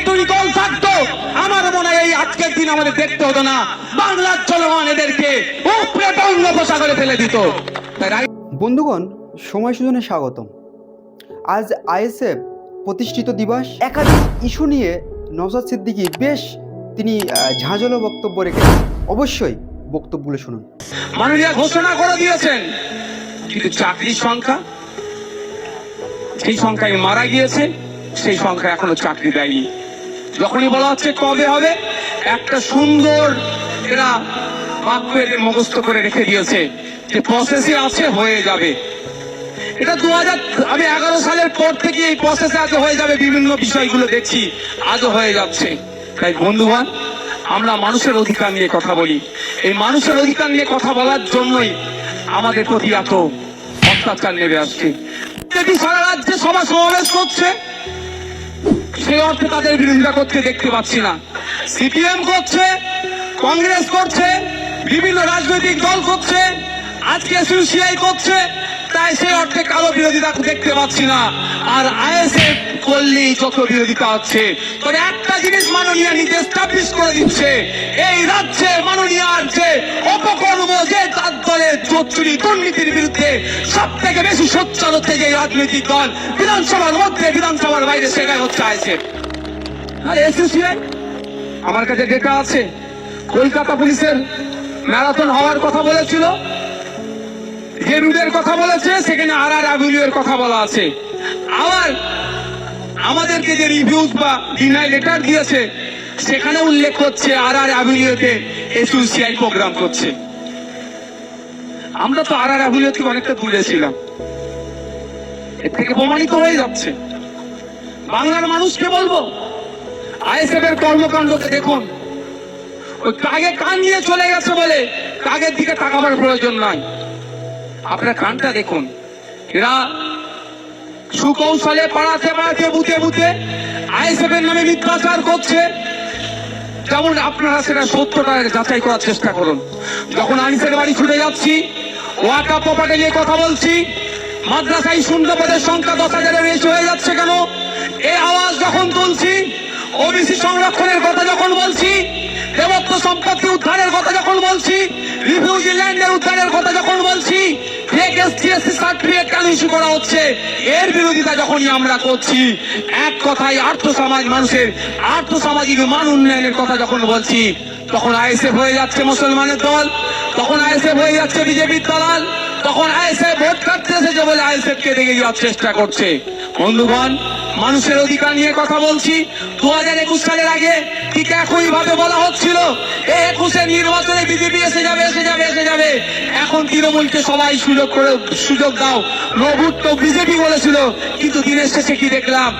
Factory call থাকতো। আমার মনে হয় এই আজকের দিন আমাদের দেখতে হতো না। বাংলার জনগণ এদেরকে উপরে বঙ্গোপসাগরে ফেলে দিত। বন্ধুগণ সময় সুজনে স্বাগতম। আজ আইএসএফ প্রতিষ্ঠিত দিবস। একাধিক ইস্যু নিয়ে নওশাদ সিদ্দিকী বেশ তিনি ঝাঁঝালো বক্তব্য রেখেছেন। অবশ্যই বক্তব্যগুলো শুনুন। মাননীয় ঘোষণা করে দিয়েছেন। কিন্তু চাকরির সংখ্যা? সেই সংখ্যায় মারা গিয়েছে সেই সংখ্যা এখনও চাকরি দেয়নি। যখনই বলা হচ্ছে কবে হবে, একটা সুন্দর এরা বাক্যের মুখস্থ করে রেখে দিয়েছে যে প্রসেসে আছে, হয়ে যাবে। এটা দু হাজার, আমি এগারো সালের পর থেকে এই প্রসেসে আজ হয়ে যাবে, বিভিন্ন বিষয়গুলো দেখছি, আজও হয়ে যাচ্ছে। তাই বন্ধুগণ, আমরা মানুষের অধিকার নিয়ে কথা বলি। এই মানুষের অধিকার নিয়ে কথা বলার জন্যই আমাদের প্রতি এত অত্যাচার নেমে আসছে। সারা রাজ্যে সভা সমাবেশ করছে। সেই অর্থে তাদের বিরোধিতা করতে দেখতে পাচ্ছি না। সিপিএম করছে, কংগ্রেস করছে, বিভিন্ন রাজনৈতিক দল করছে, আজকে সিউসিআই করছে তাই সেই অর্থে কারও বিরোধিতা দেখতে পাচ্ছি না। আর একটা জিনিস করে দিচ্ছে। এই রাজ্যে যে বিরুদ্ধে সব থেকে বেশি সোচ্চার হচ্ছে যে রাজনৈতিক দল বিধানসভার মধ্যে, বিধানসভার বাইরে, সেটাই হচ্ছে আইএসএফ। আমার কাছে ডেটা আছে। কলকাতা পুলিশের ম্যারাথন হওয়ার কথা বলেছিল। যে রুটের কথা বলেছে সেখানে আর আর অ্যাভিলিউর কথা বলা আছে। আবার আমাদেরকে যে রিভিউজ বা ডিনাই লেটার দিয়েছে, সেখানে উল্লেখ করছে আর আর অ্যাভিলিউতে এসইউসিআই প্রোগ্রাম করছে। আমরা তো আর আর থেকে অনেকটা দূরে ছিলাম। এর থেকে প্রমাণিত হয়ে যাচ্ছে। বাংলার মানুষকে বলব? আইএসএফ এর কর্মকাণ্ডকে দেখুন। ওই কাগে কান নিয়ে চলে গেছে বলে কাগের দিকে তাকাবার প্রয়োজন নয় আপনার কানটা দেখুন। এরা সুকৌশলে পাড়াতে পাড়াতে বুতে বুতে আইএসএফ এর নামে মিথ্যাচার করছে। যেমন আপনারা সেটা সত্যটা যাচাই করার চেষ্টা করুন। যখন আনিসের বাড়ি ছুটে যাচ্ছি ওয়াকা প্রপার্টি নিয়ে কথা বলছি, মাদ্রাসায় শূন্য পদের সংখ্যা দশ হাজারের বেশি হয়ে যাচ্ছে কেন? এই আওয়াজ যখন তুলছি, ওবিসি সংরক্ষণের কথা যখন বলছি, দেবত্ব সম্পত্তি উদ্ধারের কথা যখন বলছি, রিফিউজি ল্যান্ডের উদ্ধারের কথা যখন বলছি ফেক এসটিএসসি সার্টিফিকেট কেন ইস্যু করা হচ্ছে। এর বিরোধিতা যখনই আমরা করছি, এক কথায় আর্থ সমাজ মানুষের আর্থ সামাজিক মান উন্নয়নের কথা যখন বলছি, তখন আইএসএফ হয়ে যাচ্ছে মুসলমানের দল, তখন আইএসএফ হয়ে যাচ্ছে বিজেপির দালাল, তখন আইএসএফ ভোট কাটতে এসেছে বলে আইএসএফ কে দেখে যাওয়ার চেষ্টা করছে। বন্ধুগণ মানুষের অধিকার নিয়ে কথা বলছি। দু হাজার একুশ সালের আগে ঠিক একই ভাবে বলা হচ্ছিল একুশে নির্বাচনে বিজেপি এসে যাবে এসে যাবে এসে যাবে। এখন তৃণমূলকে সবাই সুযোগ করে সুযোগ দাও। নভুট তো বিজেপি বলেছিল, কিন্তু দিনের শেষে কি দেখলাম?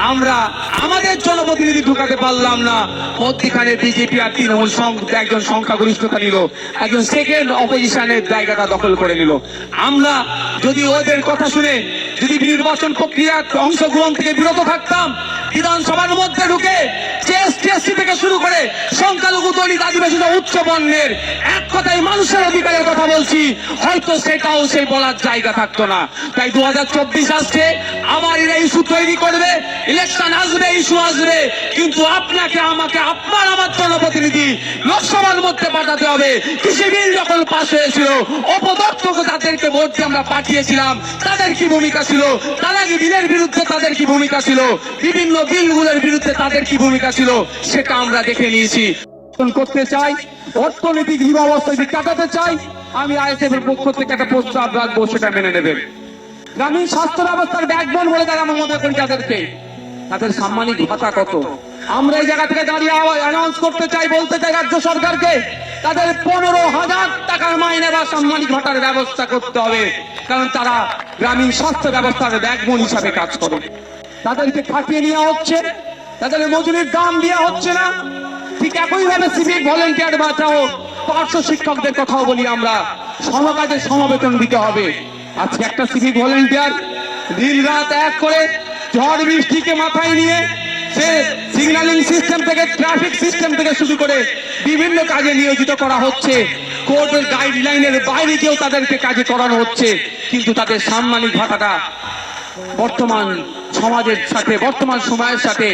আমরা আমাদের জনপ্রতিনিধি ঢুকাতে পারলাম না। মধ্যখানে বিজেপি আর তৃণমূল একজন সংখ্যাগরিষ্ঠতা নিল। একজন সেকেন্ড অপোজিশনের জায়গাটা দখল করে নিল। আমরা যদি ওদের কথা শুনে যদি নির্বাচন প্রক্রিয়ার অংশগ্রহণ থেকে বিরত থাকতাম বিধানসভার মধ্যে ঢুকে থেকে শুরু করে সংখ্যালঘু দলিত আদিবাসী উচ্চ বর্ণের এক কথায় মানুষের অধিকারের কথা বলছি, হয়তো সেটাও সেই বলার জায়গা থাকতো না। তাই দু হাজার চব্বিশ আসছে, আবার এরা ইস্যু তৈরি করবে ইলেকশন আসবে, ইস্যু আসবে, কিন্তু আপনাকে, আমাকে, আপনার, আমার জনপ্রতিনিধি পাঠাতে হবে। কৃষি বিল যখন পাশ হয়েছিল অপদত্তকে তাদেরকে ভোট দিয়ে আমরা পাঠিয়েছিলাম, তাদের কি ভূমিকা ছিল? তারা কি বিলের বিরুদ্ধে তাদের কি ভূমিকা ছিল? বিভিন্ন বিলগুলোর বিরুদ্ধে তাদের কি ভূমিকা ছিল? সেটা আমরা দেখে নিয়েছি। করতে চাই, অর্থনৈতিক যদি কাটাতে চাই, আমি আইএসএফ এর পক্ষ থেকে একটা প্রস্তাব রাখব, সেটা মেনে নেবেন। গ্রামীণ স্বাস্থ্য ব্যবস্থার ব্যাকবোন বলে তারা আমরা মনে করি তাদেরকে। তাদের সাম্মানিক ভাতা কত? আমরা এই জায়গা থেকে দাঁড়িয়ে অ্যানাউন্স করতে চাই, বলতে চাই রাজ্য সরকারকে, তাদের পনেরো হাজার টাকার মাইনে বা সাম্মানিক ভাতার ব্যবস্থা করতে হবে। কারণ তারা গ্রামীণ স্বাস্থ্য ব্যবস্থার ব্যাকবোন হিসাবে কাজ করে। তাদেরকে খাটিয়ে নেওয়া হচ্ছে, তাদের মজুরির দাম দেওয়া হচ্ছে না। ঠিক একইভাবে সিভিক ভলেন্টিয়ার বাঁচাও পার্শ্ব শিক্ষকদের কথাও বলি আমরা। সমকাজে সমবেতন দিতে হবে। আজকে একটা সিভিক ভলেন্টিয়ার দিন রাত এক করে ঝড় বৃষ্টিকে মাথায় নিয়ে সে সিগন্যালিং সিস্টেম থেকে ট্রাফিক সিস্টেম থেকে শুরু করে বিভিন্ন কাজে নিয়োজিত করা হচ্ছে। কোর্টের গাইডলাইনের বাইরে গিয়েও তাদেরকে কাজে করানো হচ্ছে। কিন্তু তাদের সাম্মানিক ভাতাটা বর্তমান সমাজের সাথে, বর্তমান সময়ের সাথে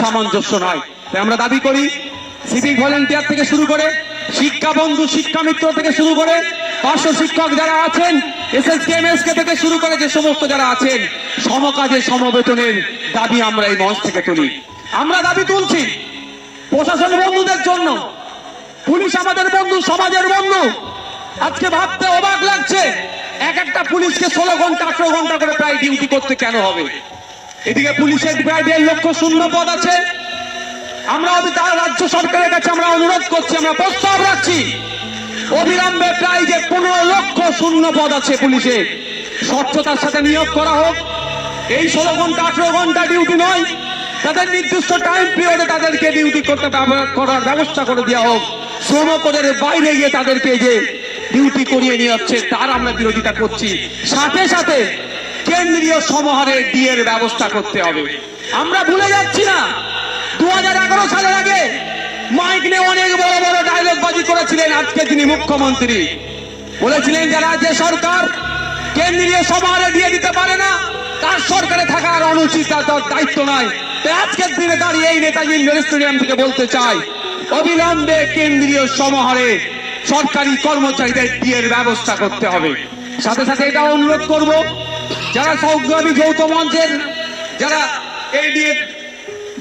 সামঞ্জস্য নয়। তাই আমরা দাবি করি, সিভিক ভলেন্টিয়ার থেকে শুরু করে, শিক্ষা বন্ধু, শিক্ষা মিত্র থেকে শুরু করে পার্শ্ব শিক্ষক যারা আছেন এসএসকে এমএসকে থেকে শুরু করে যে সমস্ত যারা আছেন, সমকাজে সমবেতনের দাবি আমরা এই মঞ্চ থেকে তুলি। আমরা দাবি তুলছি প্রশাসন বন্ধুদের জন্য, পুলিশ আমাদের বন্ধু, সমাজের বন্ধু। আজকে ভাবতে অবাক লাগছে, এক একটা পুলিশকে ষোলো ঘণ্টা, আঠারো ঘণ্টা করে প্রায় ডিউটি করতে কেন হবে? এদিকে পুলিশের প্রায় দেড় লক্ষ শূন্য পদ আছে। আমরা রাজ্য সরকারের কাছে আমরা অনুরোধ করছি, আমরা প্রস্তাব রাখছি। অবিলম্বে প্রায় যে পনেরো লক্ষ শূন্য পদ আছে পুলিশে, স্বচ্ছতার সাথে নিয়োগ করা হোক। এই ষোলো ঘণ্টা, আঠারো ঘণ্টা ডিউটি নয়। তাদের নির্দিষ্ট টাইম পিরিয়ডে তাদেরকে ডিউটি করতে করার ব্যবস্থা করে দেওয়া হোক। শ্রম পদের বাইরে গিয়ে তাদেরকে যে ডিউটি করিয়ে নিয়ে যাচ্ছে, তার আমরা বিরোধিতা করছি। সাথে সাথে কেন্দ্রীয় সমাহারে ডিএর ব্যবস্থা করতে হবে। আমরা ভুলে যাচ্ছি না দু হাজার এগারো সালের আগে মাইক নিয়ে অনেক বড় বড় ডায়লগ বাজি করেছিলেন আজকে তিনি মুখ্যমন্ত্রী। বলেছিলেন যে সরকার কেন্দ্রীয় সমাহারে দিয়ে দিতে পারে না, তার সরকারে থাকার অনুচিত দায়িত্ব নাই। আজকের দিনে দাঁড়িয়ে এই নেতাজি ইন্ডোর স্টেডিয়াম থেকে বলতে চাই, অবিলম্বে কেন্দ্রীয় সমাহারে সরকারি কর্মচারীদের ডিএর ব্যবস্থা করতে হবে। সাথে সাথে এটা অনুরোধ করব, যারা সংগ্রামী যৌথ মঞ্চের, যারা এই ডিএ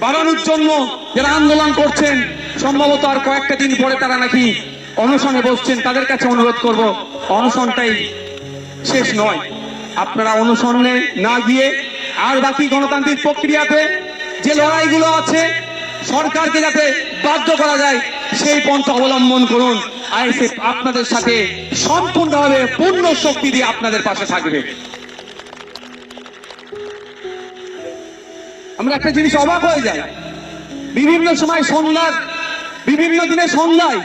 বাড়ানোর জন্য যারা আন্দোলন করছেন সম্ভবত আর কয়েকটা দিন পরে তারা নাকি অনশনে বসছেন, তাদের কাছে অনুরোধ করব, অনশনটাই শেষ নয়। আপনারা অনুসরণে না গিয়ে আর বাকি গণতান্ত্রিক প্রক্রিয়াতে যে লড়াইগুলো আছে, সরকারকে যাতে বাধ্য করা যায়, সেই পন্থা অবলম্বন করুন। আইএসএফ আপনাদের সাথে সম্পূর্ণভাবে পূর্ণ শক্তি দিয়ে আপনাদের পাশে থাকবে। আমরা একটা জিনিস অবাক হয়ে যাই। বিভিন্ন সময় সন্ধ্যার বিভিন্ন দিনে সন্ধ্যায়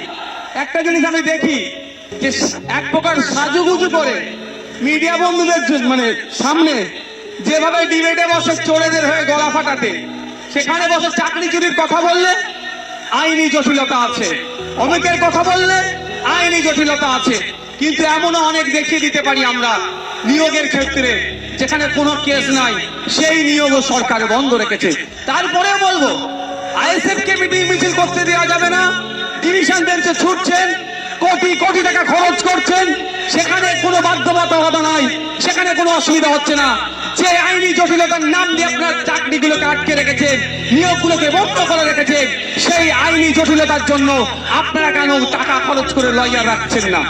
একটা জিনিস আমি দেখি যে এক প্রকার সাজুগুজু করে মিডিয়া বন্ধুদের মানে সামনে যেভাবে ডিবেটে বসে চোরেদের হয়ে গলা ফাটাতে, সেখানে বসে চাকরি চুরির কথা বললে আইনি জটিলতা আছে। অনেকের কথা বললে আইনি জটিলতা আছে। কিন্তু এমনও অনেক দেখিয়ে দিতে পারি আমরা নিয়োগের ক্ষেত্রে, যেখানে কোনো কেস নাই, সেই নিয়োগও সরকার বন্ধ রেখেছে। তারপরে বলব আইএসএফ কে মিটিং মিছিল করতে দেওয়া যাবে না। ডিভিশন বেঞ্চে ছুটছেন, কোটি কোটি টাকা খরচ করছেন, সেখানে কোনো বাধ্যবাধকতা নাই, সেখানে কোনো অসুবিধা হচ্ছে না। যে আইনি জটিলতার নাম দিয়ে আপনার চাকরিগুলোকে আটকে রেখেছেন নিয়োগগুলোকে বন্ধ করে রেখেছেন সেই আইনি জটিলতার জন্য আপনারা কেন টাকা খরচ করে লয়ার রাখছেন না?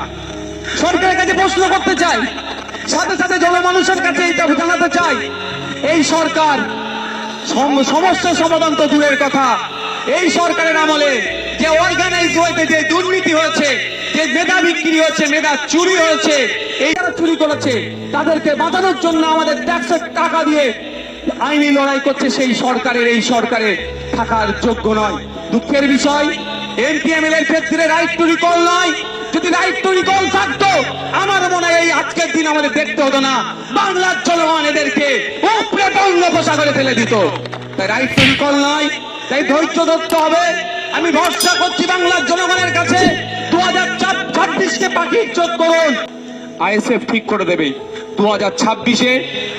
সরকারের কাছে প্রশ্ন করতে চাই, সাথে সাথে জনমানুষের কাছে এটা জানাতে চাই, এই সরকার সমস্যা সমাধান তো দূরের কথা। এই সরকারের আমলে যে অর্গানাইজ হয়েছে, যে দুর্নীতি হয়েছে, যে মেধা বিক্রি হয়েছে মেধা চুরি হয়েছে, এই যারা চুরি করেছে, তাদেরকে বাঁচানোর জন্য আমাদের ট্যাক্সের টাকা দিয়ে আইনি লড়াই করছে সেই সরকারের, এই সরকারে থাকার যোগ্য নয়। দুঃখের বিষয় এমপিএমএল এর ক্ষেত্রে রাইট টু রিকল নয়। যদি রাইট টু রিকল থাকতো, আমার মনে হয় এই আজকের দিন আমাদের দেখতে হতো না। বাংলার জনগণ এদেরকে উপরে বঙ্গোপসাগরে ফেলে দিত। তাই রাইট টু রিকল নয়, তাই ধৈর্য ধরতে হবে। আমি ভরসা করছি বাংলার জনগণের কাছে। দু হাজার ছাব্বিশকে পাখির চোখ করুন। আইএসএফ ঠিক করে দেবে। দু হাজার ছাব্বিশে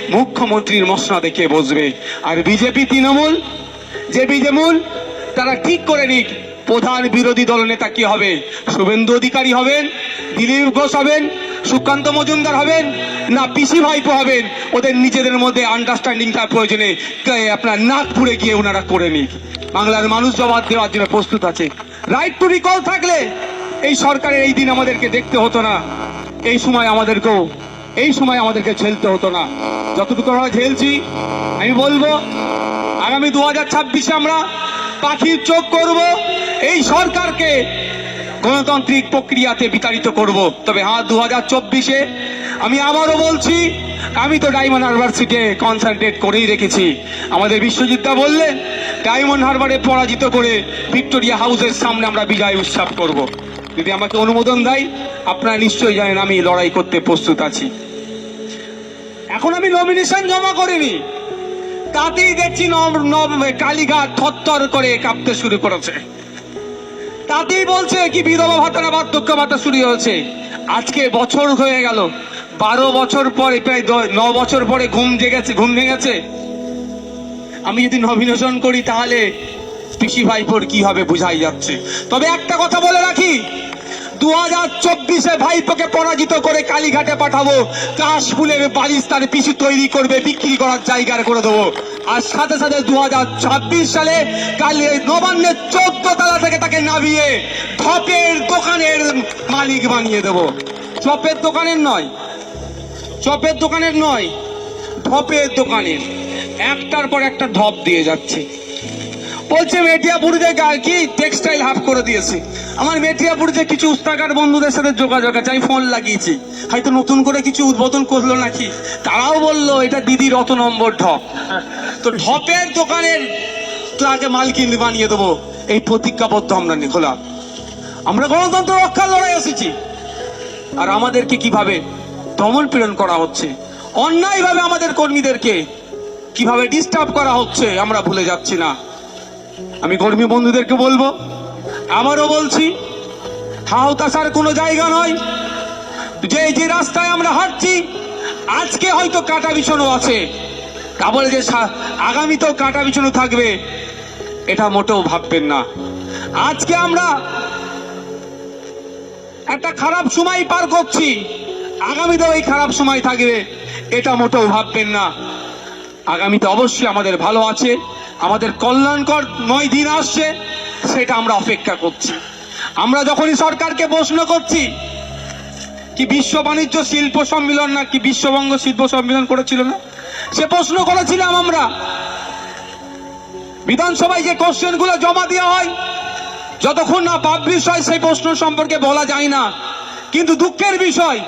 মুখ্যমন্ত্রীর মশনা দেখে বসবে? আর বিজেপি তৃণমূল? যে বিজেমূল তারা ঠিক করে নিক। প্রধান বিরোধী দল নেতা কি হবে শুভেন্দু অধিকারী হবেন? দিলীপ ঘোষ হবেন? সুকান্ত মজুমদার হবেন? না পিসি ভাইপো হবেন? ওদের নিজেদের মধ্যে আন্ডারস্ট্যান্ডিংটা প্রয়োজনে আপনার নাগপুরে গিয়ে ওনারা করে নিক। বাংলার মানুষ জবাব দেওয়ার জন্য প্রস্তুত আছে। রাইট টু রিকল থাকলে এই সরকারের এই দিন আমাদেরকে দেখতে হতো না। এই সময় আমাদেরকেও, এই সময় আমাদেরকে ঝেলতে হতো না। যতটুকু আমরা ঝেলছি, আমি বলব, আগামী দু হাজার ছাব্বিশে আমরা পাখির চোখ করব। এই সরকারকে গণতান্ত্রিক প্রক্রিয়াতে বিতাড়িত করব। তবে হ্যাঁ দু হাজার চব্বিশে আমি আবারও বলছি, আমি তো ডায়মন্ড হারবার সিটে কনসেন্ট্রেট করেই রেখেছি। আমাদের বিশ্বজিৎদা বললেন, ডায়মন্ড হারবারে পরাজিত করে ভিক্টোরিয়া হাউসের সামনে আমরা বিজয় উৎসব করব। যদি আমাকে অনুমোদন দেয়, আপনারা নিশ্চয়ই জানেন আমি লড়াই করতে প্রস্তুত আছি। এখন আমি নমিনেশন জমা করিনি। তাতেই দেখছি কালীঘাট থরথর করে কাঁপতে শুরু করেছে। তাতেই বলছে কি বিধবা ভাতা না বার্ধক্য ভাতা শুরু হয়েছে। আজকে বছর হয়ে গেল। বারো বছর পরে, প্রায় ন বছর পরে ঘুম জেগেছে, ঘুম ভেঙেছে। আমি যদি নমিনেশন করি তাহলে পিসি ভাইপোর কি হবে বুঝাই যাচ্ছে। তবে একটা কথা বলে রাখি দু হাজার চব্বিশে ভাইপোকে পরাজিত করে কালীঘাটে পাঠাবো, কাশফুলের বালিশ তার পিসি তৈরি করবে, বিক্রি করার জায়গার করে দেবো। আর সাথে সাথে দু হাজার ছাব্বিশ সালে কালী নবান্নের চোদ্দ তলা থেকে তাকে নামিয়ে ধপের দোকানের মালিক বানিয়ে দেবো। চপের দোকানের নয়, চপের দোকানের নয় ঢপের দোকানের। একটার পর একটা ধপ দিয়ে যাচ্ছে। বলছে মেটিয়াপুরিতে কি? টেক্সটাইল হাফ করে দিয়েছে। আমার মেটিয়াপুরিতে কিছু উস্তাকার বন্ধুদের সাথে যোগাযোগ আছে, আমি ফোন লাগিয়েছি। হয়তো নতুন করে কিছু উদ্বোধন করল নাকি? তারাও বলল, এটা দিদির অত নম্বর ঢপ। তো ঢপের দোকানের তাকে মালকিন বানিয়ে দেবো। এই প্রতিজ্ঞাবদ্ধ আমরা খোলা। আমরা গণতন্ত্র রক্ষার লড়াই এসেছি। আর আমাদেরকে কীভাবে দমন পীড়ন করা হচ্ছে, অন্যায়ভাবে আমাদের কর্মীদেরকে কীভাবে ডিস্টার্ব করা হচ্ছে, আমরা ভুলে যাচ্ছি না। আমি কর্মী বন্ধুদেরকে বলব আমারও বলছি হাওতাসার কোনো জায়গা নয়। যে যে রাস্তায় আমরা হাঁটছি, আজকে হয়তো কাটা বিছানো আছে। তা বলে যে আগামীতেও কাটা বিছানো থাকবে। এটা মোটেও ভাববেন না। আজকে আমরা একটা খারাপ সময় পার করছি। আগামীতেও এই খারাপ সময় থাকবে। এটা মোটেও ভাববেন না। আগামীতে অবশ্যই আমাদের ভালো আছে। আমাদের কল্যাণকর নয় দিন আসছে। সেটা আমরা অপেক্ষা করছি। আমরা যখনই সরকারকে প্রশ্ন করছি, কি বিশ্ব বাণিজ্য শিল্প সম্মেলন না কি বিশ্ববঙ্গ শিল্প সম্মেলন করেছিল না? সে প্রশ্ন করেছিলাম আমরা। বিধানসভায় যে কোশ্চেনগুলো জমা দেওয়া হয়, যতক্ষণ না পাবলিশ হয়, সেই প্রশ্ন সম্পর্কে বলা যায় না। কিন্তু দুঃখের বিষয়,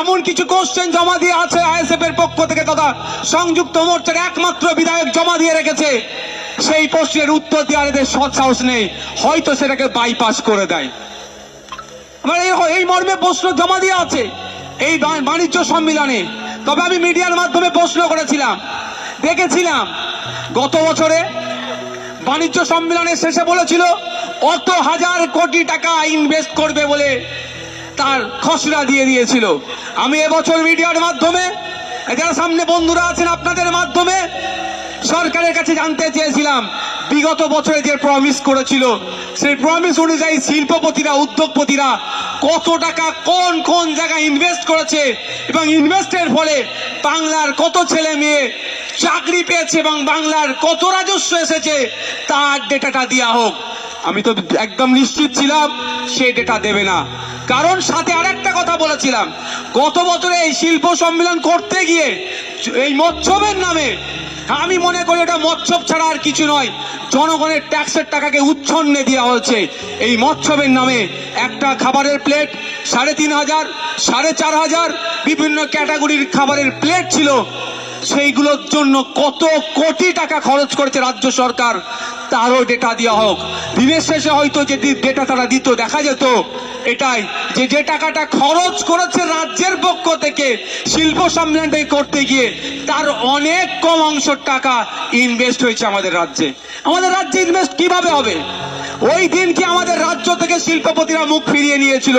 এমন কিছু কোশ্চেন জমা দিয়ে আছে আইএসএফ এর পক্ষ থেকে তথা সংযুক্ত মোর্চার একমাত্র বিধায়ক জমা দিয়ে রেখেছে। সেই প্রশ্নের উত্তর দেওয়ার এদের সৎ সাহস নেই। হয়তো সেটাকে বাইপাস করে দেয়। আমার এই এই মর্মে প্রশ্ন জমা দিয়ে আছে। এই বাণিজ্য সম্মেলনে তবে আমি মিডিয়ার মাধ্যমে প্রশ্ন করেছিলাম, দেখেছিলাম। গত বছরে বাণিজ্য সম্মেলনের শেষে বলেছিল, অত হাজার কোটি টাকা ইনভেস্ট করবে বলে তার খসড়া দিয়ে দিয়েছিল। আমি এবছর মিডিয়ার মাধ্যমে, যারা সামনে বন্ধুরা আছেন আপনাদের মাধ্যমে সরকারের কাছে জানতে চেয়েছিলাম, বিগত বছরে যে প্রমিস করেছিল, সেই প্রমিস অনুযায়ী শিল্পপতিরা, উদ্যোগপতিরা কত টাকা কোন কোন জায়গায় ইনভেস্ট করেছে এবং ইনভেস্টের ফলে বাংলার কত ছেলে মেয়ে চাকরি পেয়েছে এবং বাংলার কত রাজস্ব এসেছে, তার ডেটাটা দেওয়া হোক। আমি তো একদম নিশ্চিত ছিলাম সে ডেটা দেবে না। কারণ সাথে আরেকটা কথা বলেছিলাম, গত বছরে এই শিল্প সম্মেলন করতে গিয়ে, এই মৎসবের নামে আমি মনে করি এটা মৎসব ছাড়া আর কিছু নয়। জনগণের ট্যাক্সের টাকাকে উচ্ছন্নে দেওয়া হয়েছে এই মৎসবের নামে একটা খাবারের প্লেট, সাড়ে তিন হাজার, সাড়ে চার হাজার, বিভিন্ন ক্যাটাগরির খাবারের প্লেট ছিল। সেইগুলোর জন্য কত কোটি টাকা খরচ করেছে রাজ্য সরকার, তারও ডেটা দেওয়া হোক। দিনের শেষে হয়তো যে ডেটা তারা দিত, দেখা যেত। এটাই, যে যে টাকাটা খরচ করেছে রাজ্যের পক্ষ থেকে শিল্প সম্মেলনটা করতে গিয়ে, তার অনেক কম অংশ টাকা ইনভেস্ট হয়েছে আমাদের রাজ্যে। আমাদের রাজ্যে ইনভেস্ট কীভাবে হবে? ওই দিন কি আমাদের রাজ্য থেকে শিল্পপতিরা মুখ ফিরিয়ে নিয়েছিল?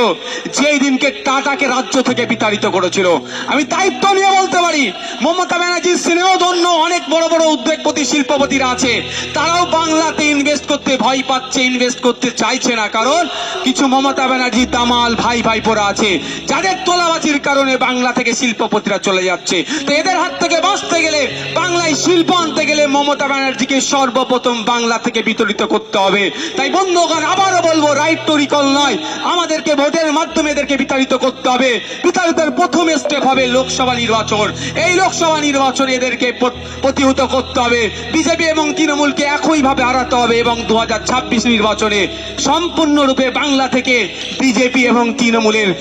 যেই দিনকে টাটাকে রাজ্য থেকে বিতাড়িত করেছিল। আমি দায়িত্ব নিয়ে বলতে পারি, মমতা ব্যানার্জির স্নেহধন্য অনেক বড় বড় উদ্যোগপতি, শিল্পপতিরা আছে। তারাও বাংলাতে ইনভেস্ট করতে ভয় পাচ্ছে ইনভেস্ট করতে চাইছে না। কারণ কিছু মমতা ব্যানার্জি দামাল, ভাই ভাই পড়া আছে। যাদের তোলাবাজির কারণে বাংলা থেকে শিল্পপতিরা চলে যাচ্ছে। তো এদের হাত থেকে বাঁচতে গেলে, বাংলায় শিল্প আনতে গেলে মমতা ব্যানার্জিকে সর্বপ্রথম বাংলা থেকে বিতরিত করতে হবে। তাই বন্ধুগণ, আবারও বলব রাইট টু রিকল নয়। আমাদেরকে ভোটের মাধ্যমে এদেরকে বিতাড়িত করতে হবে। বিতাড়িতের প্রথম স্টেপ হবে লোকসভা নির্বাচন। এই লোকসভা নির্বাচনে এদেরকে প্র- প্রতিহত করতে হবে। বিজেপি এবং তৃণমূলকে একইভাবে হারাতে হবে এবং দু হাজার ছাব্বিশ নির্বাচনে সম্পূর্ণরূপে বাংলা থেকে বিজেপি এবং তৃণমূলের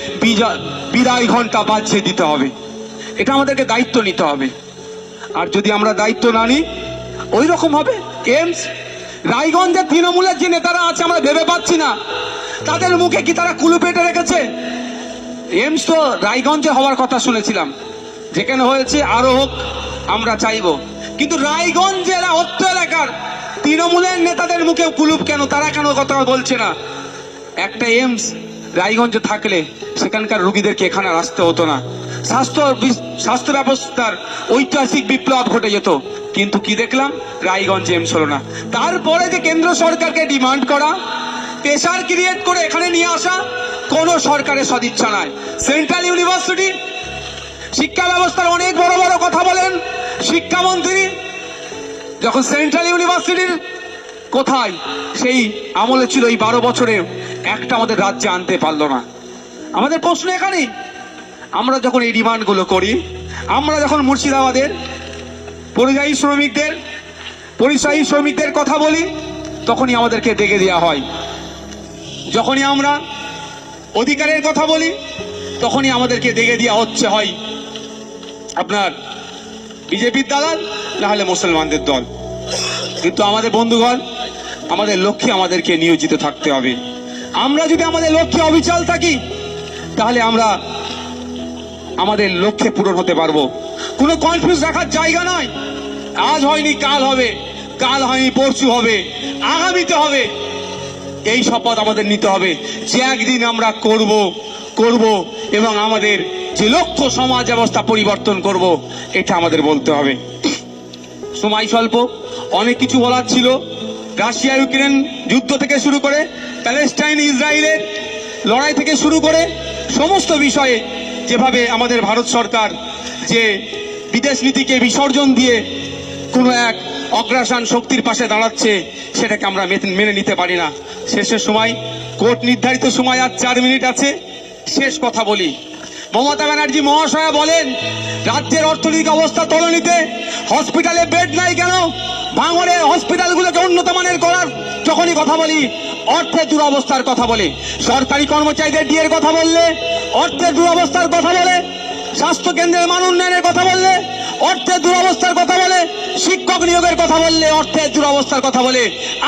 বিদায় ঘণ্টা বাজিয়ে দিতে হবে। এটা আমাদেরকে দায়িত্ব নিতে হবে। আর যদি আমরা দায়িত্ব না নিই ওই রকম হবে? এমস রায়গঞ্জের তৃণমূলের যে নেতারা আছে, আমরা ভেবে পাচ্ছি না। তাদের মুখে কি তারা কুলু পেটে রেখেছে? এমস তো রায়গঞ্জে হওয়ার কথা শুনেছিলাম। যেখানে হয়েছে, আরও হোক, আমরা চাইব। কিন্তু রায়গঞ্জ জেলা অত্য এলাকার তৃণমূলের নেতাদের মুখে কুলুপ কেন? তারা কেন কথা বলছে না? একটা এমস, রায়গঞ্জে থাকলে সেখানকার রুগীদেরকে এখানে আসতে হতো না। স্বাস্থ্য স্বাস্থ্য ব্যবস্থার ঐতিহাসিক বিপ্লব ঘটে যেত। কিন্তু কি দেখলাম? রায়গঞ্জ এমস হলো না। তারপরে যে কেন্দ্র সরকারকে ডিমান্ড করা প্রেশার ক্রিয়েট করে এখানে নিয়ে আসা, কোন সরকারের সদিচ্ছা নয় সেন্ট্রাল ইউনিভার্সিটি শিক্ষা ব্যবস্থার অনেক বড় বড় কথা বলেন, শিক্ষামন্ত্রী, যখন সেন্ট্রাল ইউনিভার্সিটির কোথায়, সেই আমলে ছিল এই বারো বছরে, একটা আমাদের রাজ্যে আনতে পারল না। আমাদের প্রশ্ন এখানে আমরা যখন এই ডিমান্ডগুলো করি, আমরা যখন মুর্শিদাবাদের পরিযায়ী শ্রমিকদের পরিযায়ী শ্রমিকদের কথা বলি, তখনই আমাদেরকে ডেকে দেওয়া হয়। যখনই আমরা অধিকারের কথা বলি, তখনই আমাদেরকে ডেকে দেওয়া হচ্ছে হয়। আপনার বিজেপির দালাল, না হলে মুসলমানদের দল। কিন্তু আমাদের বন্ধুগণ, আমাদের লক্ষ্যে আমাদেরকে নিয়োজিত থাকতে হবে। আমরা যদি আমাদের লক্ষ্যে অবিচল থাকি, তাহলে আমরা আমাদের লক্ষ্যে পূরণ হতে পারব। কোনো কনফিউজ রাখার জায়গা নয় আজ হয়নি, কাল হবে। কাল হয়নি, পরশু হবে। আগামীতে হবে। এই শপথ আমাদের নিতে হবে। যে একদিন আমরা করব করব এবং আমাদের যে লক্ষ্য সমাজ ব্যবস্থা পরিবর্তন করব, এটা আমাদের বলতে হবে। সময় স্বল্প, অনেক কিছু বলার ছিল। রাশিয়া, ইউক্রেন যুদ্ধ থেকে শুরু করে প্যালেস্টাইন, ইসরায়েলের লড়াই থেকে শুরু করে সমস্ত বিষয়ে যেভাবে আমাদের ভারত সরকার যে বিদেশ নীতিকে বিসর্জন দিয়ে কোনো এক অগ্রাসন শক্তির পাশে দাঁড়াচ্ছে, সেটাকে আমরা মেনে- নিতে পারি না। শেষের সময়, কোর্ট নির্ধারিত সময় আর চার মিনিট আছে। শেষ কথা বলি। মমতা ব্যানার্জি মহাশয়া বলেন, রাজ্যের অর্থনৈতিক অবস্থা তলনিতে হসপিটালে বেড নাই কেন? ভাঙড়ে হসপিটালগুলোকে উন্নত মানের করার, যখনই কথা বলি অর্থের দুরবস্থার কথা বলে। সরকারি কর্মচারীদের ডিএর কথা বললে অর্থের দুরবস্থার কথা বলে, স্বাস্থ্য কেন্দ্রের মান উন্নয়নের কথা বললে অর্থের দুরবস্থার কথা বলে, শিক্ষক নিয়োগের কথা বললে অর্থের দুরবস্থার কথা বলে।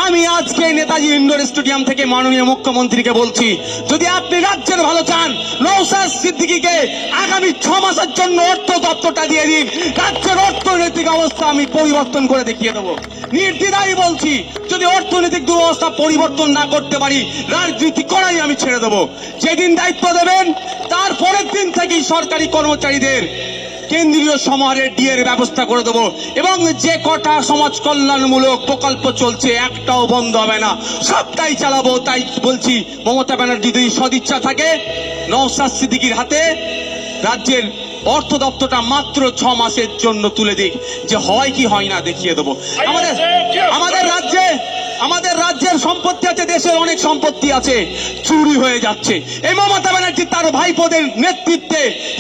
আমি আজকে নেতাজি ইন্ডোর স্টেডিয়াম থেকে মাননীয় মুখ্যমন্ত্রীকে বলছি, যদি আপনি রাজ্যের ভালো চান নৌসাদ সিদ্দিকিকে আগামী ছ মাসের জন্য অর্থ দপ্তরটা দিয়ে দিন। রাজ্যের অর্থনৈতিক অবস্থা আমি পরিবর্তন করে দেখিয়ে দেবো। নির্দ্বিধাই বলছি, যদি অর্থনৈতিক দুরবস্থা পরিবর্তন না করতে পারি রাজনীতি করাই আমি ছেড়ে দেবো। যেদিন দায়িত্ব দেবেন, তার পরের দিন থেকেই সরকারি কর্মচারীদের কেন্দ্রীয় সমাহারের ডিএর ব্যবস্থা করে দেবো। এবং যে কটা সমাজ কল্যাণমূলক প্রকল্প চলছে, একটাও বন্ধ হবে না। সবটাই চালাবো, তাই বলছি, মমতা ব্যানার্জি যদি সদিচ্ছা থাকে নওসাদ সিদ্দিকির হাতে রাজ্যের অর্থ দপ্তরটা মাত্র ছ মাসের জন্য তুলে দিক। যে হয় কি হয় না দেখিয়ে দেবো। আমাদের আমাদের রাজ্যে, আমাদের রাজ্যের সম্পত্তি আছে, দেশের অনেক সম্পত্তি আছে, চুরি হয়ে যাচ্ছে। এই মমতা ব্যানার্জি তার ভাইপোদের নেতৃত্বে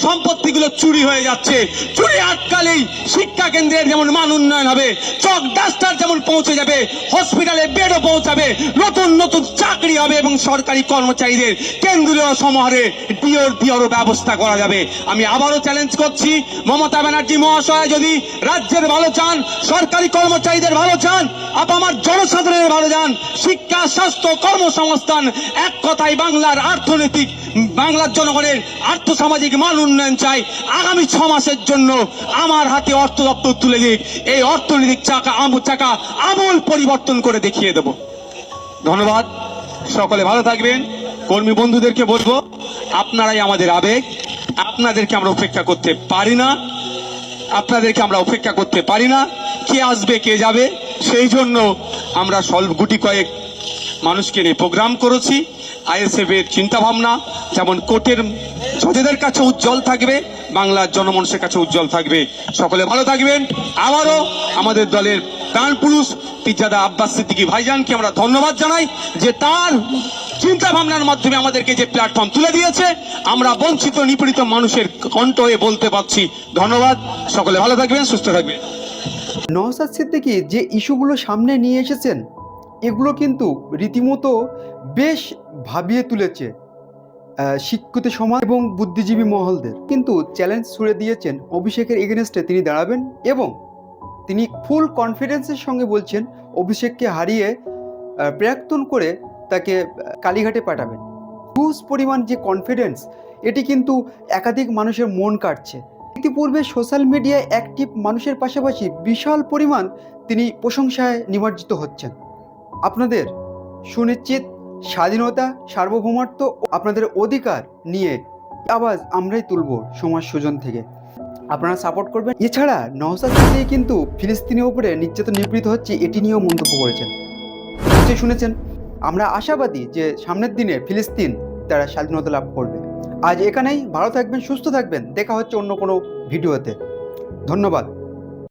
সম্পত্তিগুলো চুরি হয়ে যাচ্ছে। চুরি আটকালেই শিক্ষা কেন্দ্রের যেমন মান উন্নয়ন হবে, চক ডাস্টার যেমন পৌঁছে যাবে, হসপিটালে বেডও পৌঁছাবে, নতুন নতুন চাকরি হবে এবং সরকারি কর্মচারীদের কেন্দ্রীয় সমাহারে ডিওর ডিওর ব্যবস্থা করা যাবে। আমি আবারও চ্যালেঞ্জ করছি, মমতা ব্যানার্জি মহাশয় যদি রাজ্যের ভালো চান, সরকারি কর্মচারীদের ভালো চান, আপ আমার জনসাধারণের ভালো চান শিক্ষা, স্বাস্থ্য, কর্মসংস্থান, এক কথায় বাংলার অর্থনৈতিক, বাংলার জনগণের আর্থ সামাজিক মান উন্নয়ন চাই। আগামী ছ মাসের জন্য আমার হাতে অর্থ দপ্তর তুলে দিক। এই অর্থনৈতিক চাকা চাকা আমূল পরিবর্তন করে দেখিয়ে দেব। ধন্যবাদ। সকলে ভালো থাকবেন। কর্মী বন্ধুদেরকে বলব, আপনারাই আমাদের আবেগ। আপনাদেরকে আমরা উপেক্ষা করতে পারি না। আপনাদেরকে আমরা উপেক্ষা করতে পারি না। কে আসবে, কে যাবে, সেই জন্য আমরা স্বল্প গুটি কয়েক মানুষকে নিয়ে প্রোগ্রাম করেছি। আইএসএফ এর চিন্তা ভাবনা যেমন কোর্টের জজেদের কাছে উজ্জ্বল থাকবে, বাংলার জনমানুষের কাছে উজ্জ্বল থাকবে। সকলে ভালো থাকবেন। আবারও আমাদের দলের প্রাণ পুরুষ পিজাদা আব্বাস সিদ্দিকী ভাইজানকে আমরা ধন্যবাদ জানাই যে তার চিন্তা ভাবনার মাধ্যমে আমাদেরকে যে প্ল্যাটফর্ম তুলে দিয়েছে, আমরা বঞ্চিত, নিপীড়িত মানুষের কণ্ঠ হয়ে বলতে পারছি। ধন্যবাদ। সকলে ভালো থাকবেন, সুস্থ থাকবেন। নওসাদ সিদ্দিকি, যে ইস্যুগুলো সামনে নিয়ে এসেছেন এগুলো কিন্তু রীতিমতো বেশ ভাবিয়ে তুলেছে শিক্ষিত সমাজ এবং বুদ্ধিজীবী মহলদের। কিন্তু চ্যালেঞ্জ ছুড়ে দিয়েছেন অভিষেকের এগেনস্টে তিনি দাঁড়াবেন এবং তিনি ফুল কনফিডেন্সের সঙ্গে বলছেন, অভিষেককে হারিয়ে প্রাক্তন করে তাকে কালীঘাটে পাঠাবেন। হিউজ পরিমাণ যে কনফিডেন্স এটি কিন্তু একাধিক মানুষের মন কাটছে। ইতিপূর্বে সোশ্যাল মিডিয়ায় অ্যাক্টিভ মানুষের পাশাপাশি বিশাল পরিমাণ তিনি প্রশংসায় নিমজ্জিত হচ্ছেন। আপনাদের সুনিশ্চিত স্বাধীনতা, সার্বভৌমত্ব আপনাদের অধিকার নিয়ে আওয়াজ আমরাই তুলব সমাজ সুজন থেকে। আপনারা সাপোর্ট করবেন। এছাড়া নওসাদ কিন্তু ফিলিস্তিনের উপরে নির্যাতন নিবৃত হচ্ছে, এটি নিয়েও মন্তব্য করেছেন। শুনেছেন? আমরা আশাবাদী যে সামনের দিনে ফিলিস্তিন তারা স্বাধীনতা লাভ করবে। আজ এখানেই ভালো থাকবেন, সুস্থ থাকবেন। দেখা হচ্ছে অন্য কোনো ভিডিওতে। ধন্যবাদ।